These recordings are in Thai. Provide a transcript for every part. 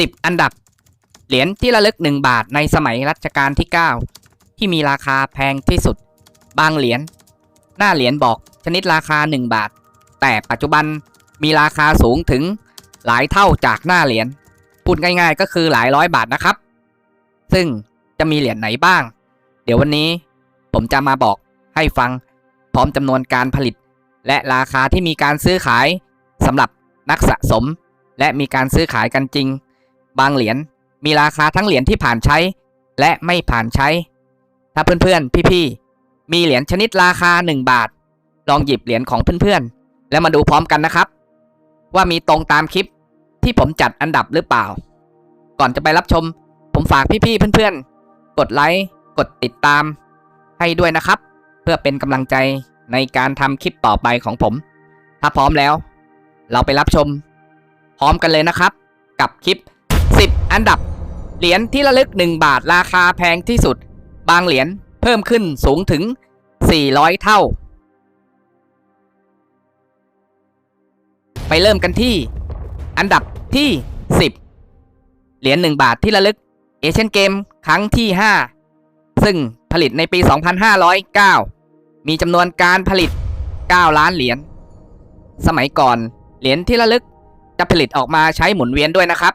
10 อันดับ เหรียญที่ระลึก 1 บาทในสมัยรัชกาลที่ 9 ที่มีราคาแพงที่สุด บางเหรียญหน้าเหรียญบอกชนิดราคา 1 บาท แต่ปัจจุบันมีราคาสูงถึงหลายเท่าจากหน้าเหรียญพูดง่าย ๆ ก็คือหลายร้อยบาทนะครับ ซึ่งจะมีเหรียญไหนบ้าง เดี๋ยววันนี้ผมจะมาบอกให้ฟังพร้อมจำนวนการผลิต และราคาที่มีการซื้อขายสำหรับนักสะสม และมีการซื้อขายกันจริง บางเหรียญมีราคาทั้งเหรียญที่ผ่านใช้ และไม่ผ่านใช้ ถ้าเพื่อนๆ พี่ๆ มีเหรียญชนิดราคา 1 บาท ลองหยิบเหรียญของเพื่อนๆ แล้วมาดูพร้อมกันนะครับ ว่ามีตรงตามคลิปที่ผมจัดอันดับหรือเปล่า ก่อนจะไปรับชม ผมฝากพี่ๆ เพื่อนๆ กดไลค์ กดติดตาม ให้ด้วยนะครับ เพื่อเป็นกำลังใจในการทำคลิปต่อไปของผม ถ้าพร้อมแล้ว เราไปรับชม พร้อมกันเลยนะครับ กับคลิป อันดับ เหรียญที่ระลึก 1 บาทราคาแพงที่สุด บางเหรียญเพิ่มขึ้นสูงถึง 400 เท่า ไปเริ่มกันที่ อันดับที่ 10 เหรียญ1บาทที่ระลึกเอเชียนเกมครั้งที่ 5 ซึ่งผลิตในปี 2509 มีจำนวนการผลิต 9 ล้านเหรียญ สมัยก่อน เหรียญที่ระลึกจะผลิตออกมาใช้หมุนเวียนด้วยนะครับ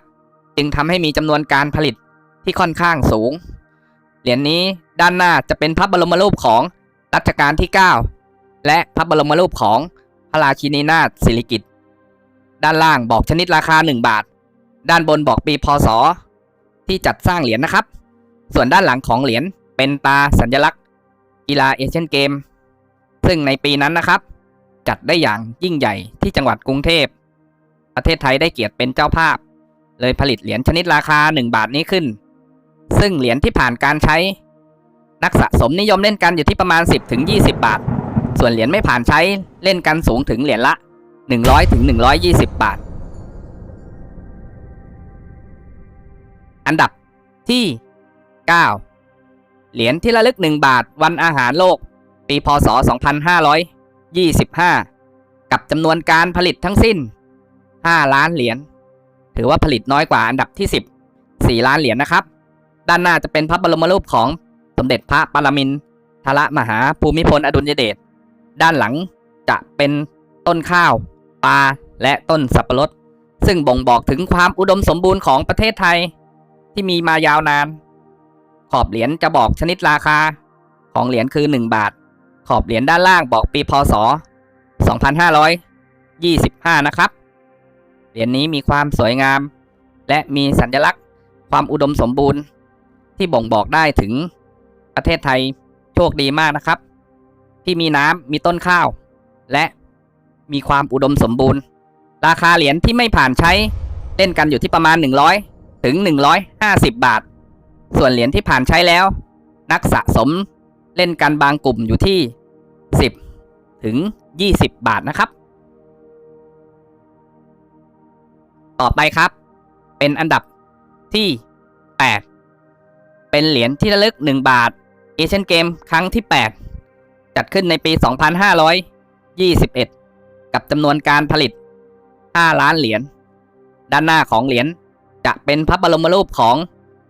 จึงทำให้มีจำนวนการผลิตที่ค่อนข้างสูง เหรียญนี้ด้านหน้าจะเป็นพระบรมรูปของรัชกาลที่ 9 และพระบรมรูปของพระราชินีนาถสิริกิติ์ด้านล่างบอกชนิดราคา 1 บาท ด้านบนบอกปีพศ ที่จัดสร้างเหรียญนะครับ ส่วนด้านหลังของเหรียญเป็นตาสัญลักษณ์ กีฬาเอเชียนเกม ซึ่งในปีนั้นนะครับ จัดได้อย่างยิ่งใหญ่ที่จังหวัดกรุงเทพ ประเทศไทยได้เกียรติเป็นเจ้าภาพ เลยผลิตเหรียญชนิดราคา 1 บาทนี้ขึ้น ซึ่งเหรียญที่ผ่านการใช้ นักสะสมนิยมเล่นกันอยู่ที่ประมาณ 10ถึง20 บาท ส่วนเหรียญไม่ผ่านใช้เล่นกันสูงถึงเหรียญละ 100ถึง120 บาท อันดับที่ 9 เหรียญที่ระลึก 1 บาทวันอาหารโลก ปีพศ 2525 กับจำนวนการผลิตทั้งสิ้น 5 ล้านเหรียญ ถือว่าผลิตน้อยกว่าอันดับที่ 10 4 ล้านเหรียญนะครับ ด้านหน้าจะเป็นพระบรมรูปของสมเด็จพระปรมินทรมหาภูมิพลอดุลยเดช ด้านหลังจะเป็นต้นข้าวปลาและต้นสับปะรด ซึ่งบ่งบอกถึงความอุดมสมบูรณ์ของประเทศไทย ที่มีมายาวนาน ขอบเหรียญจะบอกชนิดราคา ของเหรียญคือ 1 บาท ขอบเหรียญด้านล่างบอกปีพศ 2525 นะครับ เหรียญนี้มีความสวยงาม และมีสัญลักษณ์ ความอุดมสมบูรณ์ ที่บ่งบอกได้ถึงประเทศไทยโชคดีมากนะครับ ที่มีน้ำมีต้นข้าว และมีความอุดมสมบูรณ์ ราคาเหรียญที่ไม่ผ่านใช้เล่นกันอยู่ที่ประมาณ 100 ถึง 150 บาท ส่วนเหรียญที่ผ่านใช้แล้ว นักสะสมเล่นกันบางกลุ่มอยู่ที่ 10 ถึง 20 บาทนะครับ ต่อไปครับ เป็นอันดับที่ 8 เป็นเหรียญที่ระลึก 1 บาทเอเชียนเกมครั้งที่ 8 จัดขึ้นในปี 2521 กับจำนวนการผลิต 5 ล้านเหรียญ ด้านหน้าของเหรียญจะเป็นพระบรมรูปของ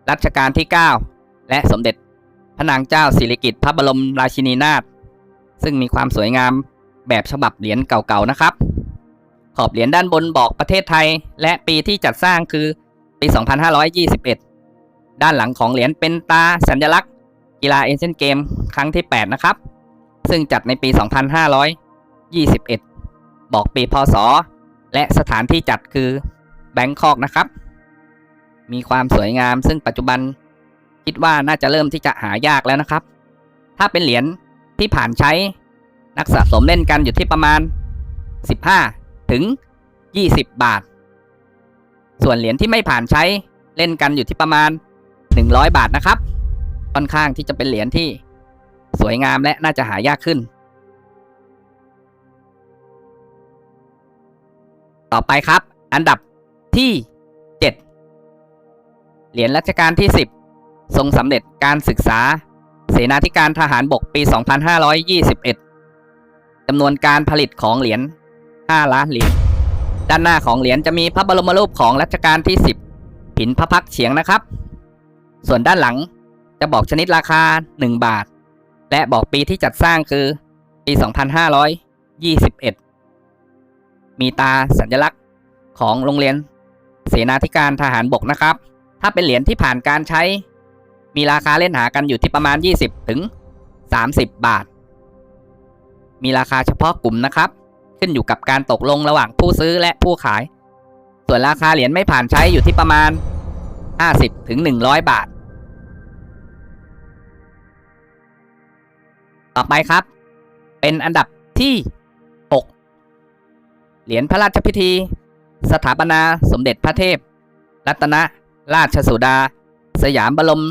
รัชกาลที่ 9 และสมเด็จพระนางเจ้าสิริกิติ์พระบรมราชินีนาถซึ่งมีความสวยงามแบบฉบับเหรียญเก่าๆนะครับ ขอบเหรียญด้านบนบอกประเทศไทย และปีที่จัดสร้างคือปี 2521 ด้านหลังของเหรียญเป็นตาสัญลักษณ์ กีฬาเอเชียนเกมครั้งที่ 8 นะครับ ซึ่งจัดในปี 2521 บอกปีพศ และสถานที่จัดคือแบงคอกนะครับ มีความสวยงามซึ่งปัจจุบันคิดว่าน่าจะเริ่มที่จะหายากแล้วนะครับ ถ้าเป็นเหรียญที่ผ่านใช้นักสะสมเล่นกันอยู่ที่ประมาณ 15 ถึง 20 บาท ส่วนเหรียญที่ไม่ผ่านใช้เล่นกันอยู่ที่ประมาณ 100 บาทนะครับ ค่อนข้างที่จะเป็นเหรียญที่สวยงามและน่าจะหายากขึ้น ต่อไปครับ อันดับที่ 7 เหรียญรัชกาลที่ 10 ทรงสำเร็จการศึกษา เสนาธิการทหารบกปี 2521จำนวนการผลิตของเหรียญ 5 ล้านเหรียญ ด้านหน้าของเหรียญจะมีพระบรมรูปของรัชกาลที่ 10 ผินพระพักเฉียงนะครับ ส่วนด้านหลังจะบอกชนิดราคา 1 บาท และบอกปีที่จัดสร้างคือปี 2521 มีตาสัญลักษณ์ของโรงเรียนเสนาธิการทหารบกนะครับ ถ้าเป็นเหรียญที่ผ่านการใช้ มีราคาเล่นหากันอยู่ที่ประมาณ 20 ถึง 30 บาท มีราคาเฉพาะกลุ่มนะครับ ขึ้นอยู่กับการตกลงระหว่างผู้ซื้อและผู้ขาย ส่วนราคาเหรียญไม่ผ่านใช้อยู่ที่ประมาณ 50ถึง100 บาท ต่อไปครับ เป็นอันดับที่ 6 เหรียญพระราชพิธี สถาปนาสมเด็จพระเทพ รัตนราชสุดา สยามบรม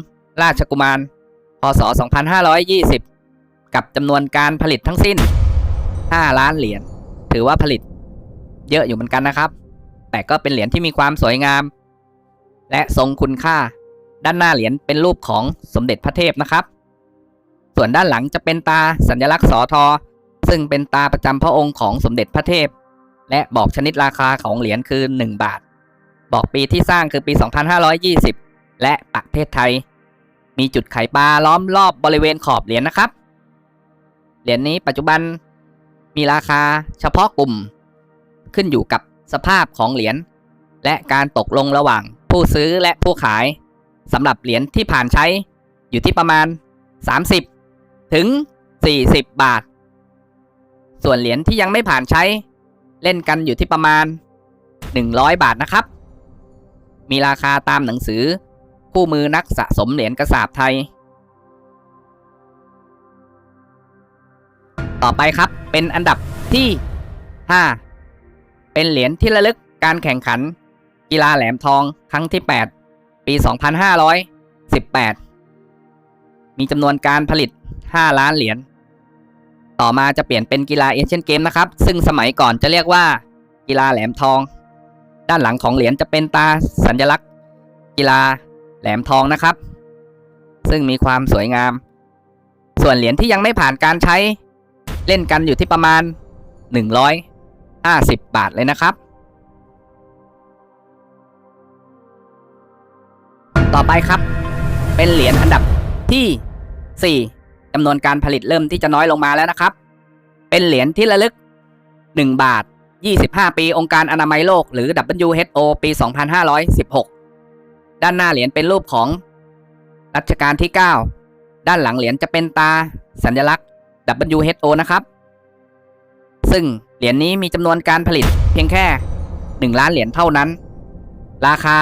ราชกุมาร พศ 2520 กับจำนวนการผลิตทั้งสิ้น 5 ล้านเหรียญ ถือว่าผลิตเยอะอยู่เหมือนกันนะครับ แต่ก็เป็นเหรียญที่มีความสวยงาม และทรงคุณค่า ด้านหน้าเหรียญเป็นรูปของสมเด็จพระเทพนะครับ ส่วนด้านหลังจะเป็นตาสัญลักษณ์สอทอ ซึ่งเป็นตาประจำพระองค์ของสมเด็จพระเทพ และบอกชนิดราคาของเหรียญคือ 1 บาท บอกปีที่สร้างคือปี 2520 และประเทศไทย มีจุดไข่ปลาล้อมรอบบริเวณขอบเหรียญนะครับ เหรียญนี้ปัจจุบัน มีราคาเฉพาะกลุ่ม ขึ้นอยู่กับสภาพของเหรียญและการตกลงระหว่างผู้ซื้อและผู้ขายสำหรับเหรียญที่ผ่านใช้อยู่ที่ประมาณ 30 ถึง 40 บาท ส่วนเหรียญที่ยังไม่ผ่านใช้ เล่นกันอยู่ที่ประมาณ 100 บาทนะครับ มีราคาตามหนังสือ คู่มือนักสะสมเหรียญกระสาบไทย ต่อไปครับ เป็นอันดับที่ 5 เป็นเหรียญที่ระลึกการแข่งขัน กีฬาแหลมทองครั้งที่ 8 ปี 2518 มีจำนวนการผลิต 5 ล้านเหรียญ ต่อมาจะเปลี่ยนเป็นกีฬาเอเชียนเกมนะครับ ซึ่งสมัยก่อนจะเรียกว่ากีฬาแหลมทอง ด้านหลังของเหรียญจะเป็นตาสัญลักษณ์ กีฬาแหลมทองนะครับ ซึ่งมีความสวยงาม ส่วนเหรียญที่ยังไม่ผ่านการใช้ เล่นกันอยู่ที่ประมาณ 150 บาทเลยนะครับ ต่อไปครับ เป็นเหรียญอันดับที่ 4จำนวนการผลิตเริ่มที่จะน้อยลงมาแล้วนะครับ เป็นเหรียญที่ระลึก 1 บาท 25 ปีองค์การอนามัยโลกหรือ WHO ปี 2516 ด้านหน้าเหรียญเป็นรูปของรัชกาลที่ 9 ด้านหลังเหรียญจะเป็นตาสัญลักษณ์ WHO นะครับ ซึ่งเหรียญนี้มีจำนวนการผลิตเพียงแค่ 1 ล้านเหรียญเท่านั้น ราคา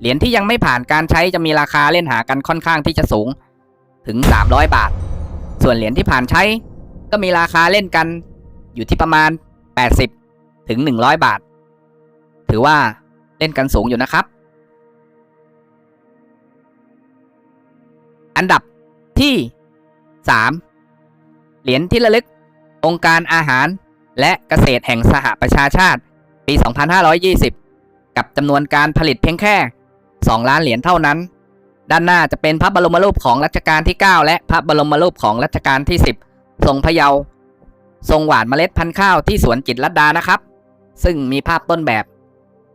เหรียญที่ยังไม่ผ่านการใช้จะมีราคาเล่นหากันค่อนข้างที่จะสูงถึง 300 บาท ส่วนเหรียญที่ผ่านใช้ก็มีราคาเล่นกันอยู่ที่ประมาณ 80 ถึง 100 บาท ถือว่าเล่นกันสูงอยู่นะครับ อันดับที่ 3 เหรียญที่ระลึก องค์การอาหารและเกษตรแห่งสหประชาชาติ ปี 2520 กับจำนวนการผลิตเพียงแค่ 2 ล้านเหรียญเท่านั้น ด้านหน้าจะเป็นพระบรมรูปของรัชกาลที่ 9 และพระบรมรูปของรัชกาลที่ 10 ทรงพะเยา ทรงหว่านเมล็ดพันธุ์ข้าวที่สวนจิตรลดดานะครับ ซึ่งมีภาพต้นแบบ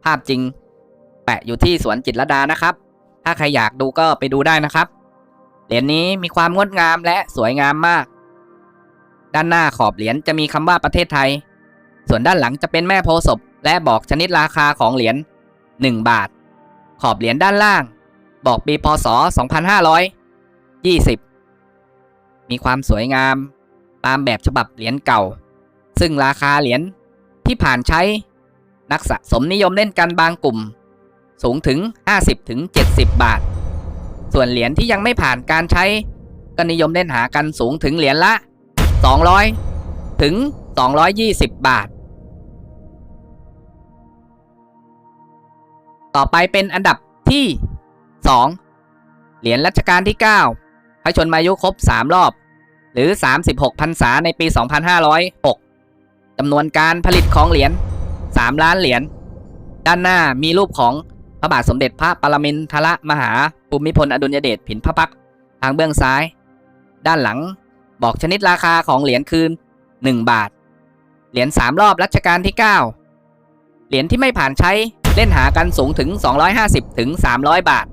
ภาพจริง แปะอยู่ที่สวนจิตรลดานะครับ ถ้าใครอยากดูก็ไปดูได้นะครับ เหรียญนี้มีความงดงามและสวยงามมาก ด้านหน้าขอบเหรียญจะมีคำว่าประเทศไทย ส่วนด้านหลังจะเป็นแม่โพศพและบอกชนิดราคาของเหรียญ1 บาท ขอบเหรียญด้านล่าง บอกปีพศ 2520 มีความสวยงาม ตามแบบฉบับเหรียญเก่า ซึ่งราคาเหรียญที่ผ่านใช้ นักสะสมนิยมเล่นกันบางกลุ่ม สูงถึง 50-70 บาท ส่วนเหรียญที่ยังไม่ผ่านการใช้ก็นิยมเล่นหากันสูงถึงเหรียญละ 200 ถึง 220 บาท ต่อไปเป็นอันดับที่ 2 เหรียญรัชกาลที่ 9 พระชนมายุครบ 3 รอบ หรือ 36พรรษาในปี 2506จำนวนการผลิตของเหรียญ 3 ล้านเหรียญ ด้านหน้ามีรูปของพระบาทสมเด็จพระปรมินทรมหาภูมิพลอดุลยเดชผินพระพัก ทางเบื้องซ้าย ด้านหลัง บอกชนิดราคาของเหรียญคืน 1 บาท เหรียญ3รอบรัชกาลที่ 9 เหรียญที่ไม่ผ่านใช้เล่นหากันสูงถึง 250 ถึง 300 บาท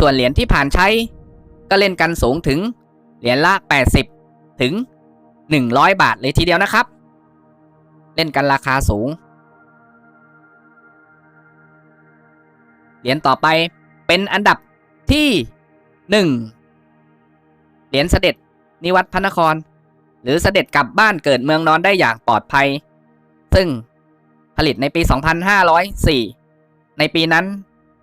ส่วนเหรียญที่ผ่านใช้ ก็เล่นกันสูงถึง เหรียญละ 80 ถึง 100 บาทเลยทีเดียวนะครับ เล่นกันราคาสูง เหรียญต่อไปเป็นอันดับที่หนึ่งเหรียญเสด็จ นิวัตพระนคร หรือเสด็จกลับบ้านเกิดเมืองนอนได้อย่างปลอดภัย ซึ่งผลิตในปี 2504 ในปีนั้น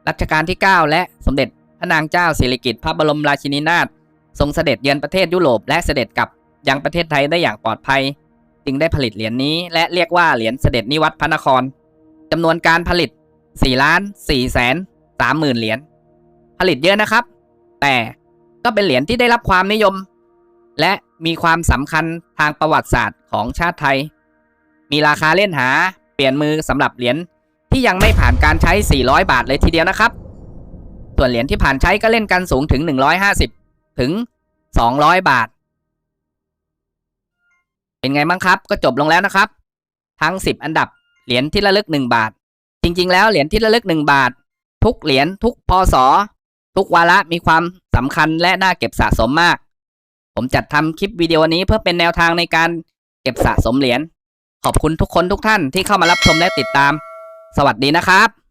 รัชกาลที่ 9 และสมเด็จพระนางเจ้าสิริกิติ์พระบรมราชินีนาถทรงเสด็จเยือนประเทศยุโรปและเสด็จกลับยังประเทศไทยได้อย่างปลอดภัย จึงได้ผลิตเหรียญนี้และเรียกว่าเหรียญเสด็จนิวัตพระนครจำนวนการผลิต4ล้าน4แสน3หมื่นเหรียญผลิตเยอะนะครับ แต่ก็เป็นเหรียญที่ได้รับความนิยม และมีความสำคัญทางประวัติศาสตร์ของชาติไทย มีราคาเล่นหาเปลี่ยนมือสำหรับเหรียญที่ยังไม่ผ่านการใช้ 400 บาทเลยทีเดียวนะครับ ส่วนเหรียญที่ผ่านใช้ก็เล่นกันสูงถึง 150 ถึง 200 บาท เป็นไงบ้างครับ ก็จบลงแล้วนะครับ ทั้ง 10 อันดับเหรียญที่ระลึก 1 บาท จริง ๆ แล้วเหรียญที่ระลึก 1 บาท ทุกเหรียญทุกพศทุกวาระมีความสำคัญและน่าเก็บสะสมมาก ผมจัดทำคลิปวิดีโอนี้เพื่อเป็นแนวทางในการเก็บสะสมเหรียญ ขอบคุณทุกคนทุกท่านที่เข้ามารับชมและติดตาม สวัสดีนะครับ